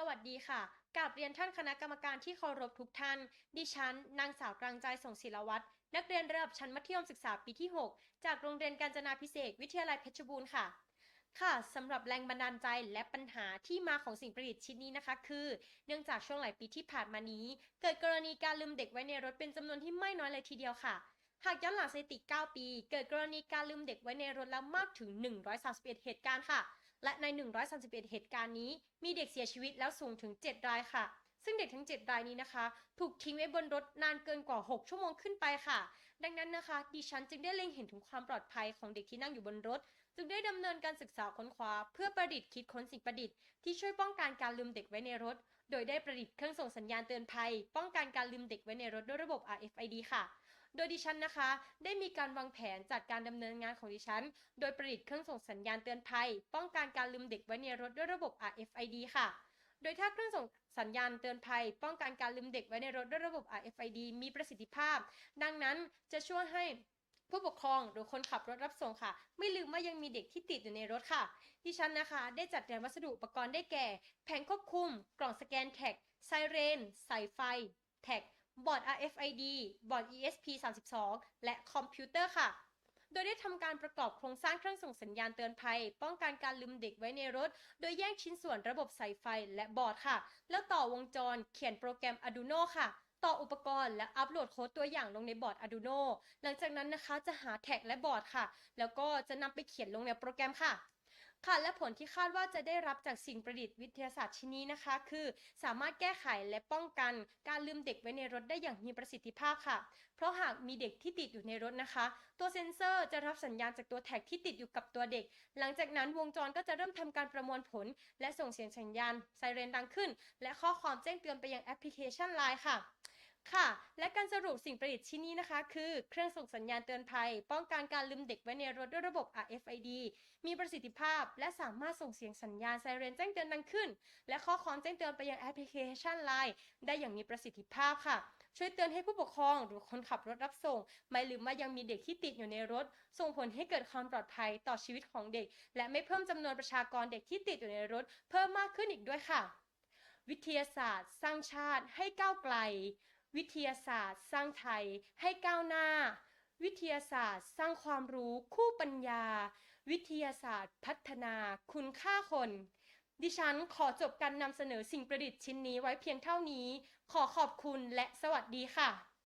สวัสดีค่ะกราบเรียนท่านคณะกรรมการที่เคารพทุกท่าน ดิฉัน นางสาวกลางใจส่งศิลวัตรนักเรียนระดับชั้นมัธยมศึกษาปีที่ 6 จากโรงเรียนกาญจนาพิเศษวิทยาลัยเพชรบูรณ์ค่ะ ค่ะสำหรับแรงบันดาลใจและปัญหาที่มาของสิ่งประดิษฐ์ชิ้นนี้นะคะ คือ เนื่องจากช่วงหลายปีที่ผ่านมานี้ เกิดกรณีการลืมเด็กไว้ในรถเป็นจำนวนที่ไม่น้อยเลยทีเดียวค่ะหากย้อนหลังสถิติ 9 ปี เกิดกรณีการลืมเด็กไว้ในรถแล้วมากถึง 131 เหตุการณ์ค่ะ และใน 131 เหตุการณ์นี้ มีเด็กเสียชีวิตแล้วสูงถึง 7 รายค่ะ ซึ่งเด็กทั้ง 7 รายนี้นะคะ ถูกทิ้งไว้บนรถนานเกินกว่า 6 ชั่วโมงขึ้นไปค่ะ ดังนั้นนะคะ ดิฉันจึงได้เล็งเห็นถึงความปลอดภัยของเด็กที่นั่งอยู่บนรถ จึงได้ดำเนินการศึกษาค้นคว้าเพื่อประดิษฐ์คิดค้นสิ่งประดิษฐ์ที่ช่วยป้องกันการลืมเด็กไว้ในรถ โดยได้ประดิษฐ์เครื่องส่งสัญญาณเตือนภัย ป้องกันการลืมเด็กไว้ในรถด้วยระบบ RFID ค่ะ โดยดิฉันนะคะ ได้มีการวางแผนจัดการดำเนินงานของดิฉัน โดยประดิษฐ์เครื่องส่งสัญญาณเตือนภัย ป้องกันการลืมเด็กไว้ในรถด้วยระบบ RFID ค่ะ โดยถ้าเครื่องส่งสัญญาณเตือนภัย ป้องกันการลืมเด็กไว้ในรถด้วยระบบ RFID มีประสิทธิภาพ ดังนั้นจะช่วยให้ผู้ปกครองหรือคนขับรถรับส่งค่ะ ไม่ลืมว่ายังมีเด็กที่ติดอยู่ในรถค่ะ ดิฉันนะคะ ได้จัดเตรียมวัสดุอุปกรณ์ได้แก่ แผงควบคุม กล่องสแกนแท็กไซเรน สายไฟ แท็ก บอร์ด RFID บอร์ด ESP32 และคอมพิวเตอร์ค่ะ โดยได้ทำการประกอบโครงสร้างเครื่องส่งสัญญาณเตือนภัย ป้องกันการลืมเด็กไว้ในรถ โดยแยกชิ้นส่วนระบบสายไฟและบอร์ดค่ะ แล้วต่อวงจรเขียนโปรแกรม Arduino ค่ะต่ออุปกรณ์และอัปโหลดโค้ดตัวอย่างลงในบอร์ด Arduino หลังจากนั้นนะคะจะหาแท็กและบอร์ดค่ะ แล้วก็จะนำไปเขียนลงในโปรแกรมค่ะ ค่ะและผลที่คาดว่าจะได้รับจากสิ่งประดิษฐ์วิทยาศาสตร์ชิ้นนี้นะคะ คือ สามารถแก้ไขและป้องกันการลืมเด็กไว้ในรถได้อย่างมีประสิทธิภาพค่ะ เพราะหากมีเด็กที่ติดอยู่ในรถนะคะ ตัวเซ็นเซอร์จะรับสัญญาณจากตัวแท็กที่ติดอยู่กับตัวเด็ก หลังจากนั้นวงจรก็จะเริ่มทำการประมวลผล และส่งเสียงสัญญาณไซเรนดังขึ้น และข้อความแจ้งเตือนไปยังแอปพลิเคชัน Line ค่ะ ค่ะ และการสรุปสิ่งประดิษฐ์ชิ้นนี้นะคะ คือเครื่องส่งสัญญาณเตือนภัย ป้องกันการลืมเด็กไว้ในรถด้วยระบบ RFID มีประสิทธิภาพ และสามารถส่งเสียงสัญญาณไซเรนแจ้งเตือนดังขึ้น และข้อความแจ้งเตือนไปยังแอปพลิเคชัน Line ได้อย่างมีประสิทธิภาพค่ะ ช่วยเตือนให้ผู้ปกครอง หรือคนขับรถรับส่ง ไม่ลืมว่ายังมีเด็กที่ติดอยู่ในรถ ส่งผลให้เกิดความปลอดภัยต่อชีวิตของเด็ก และไม่เพิ่มจำนวนประชากรเด็กที่ติดอยู่ในรถ เพิ่มมากขึ้นอีกด้วยค่ะ วิทยาศาสตร์ สร้างชาติให้ก้าวไกล วิทยาศาสตร์ สร้างไทยให้ก้าวหน้า วิทยาศาสตร์ สร้างความรู้คู่ปัญญา วิทยาศาสตร์ พัฒนาคุณค่าคน ดิฉันขอจบการนำเสนอสิ่งประดิษฐ์ชิ้นนี้ไว้เพียงเท่านี้ ขอขอบคุณและสวัสดีค่ะ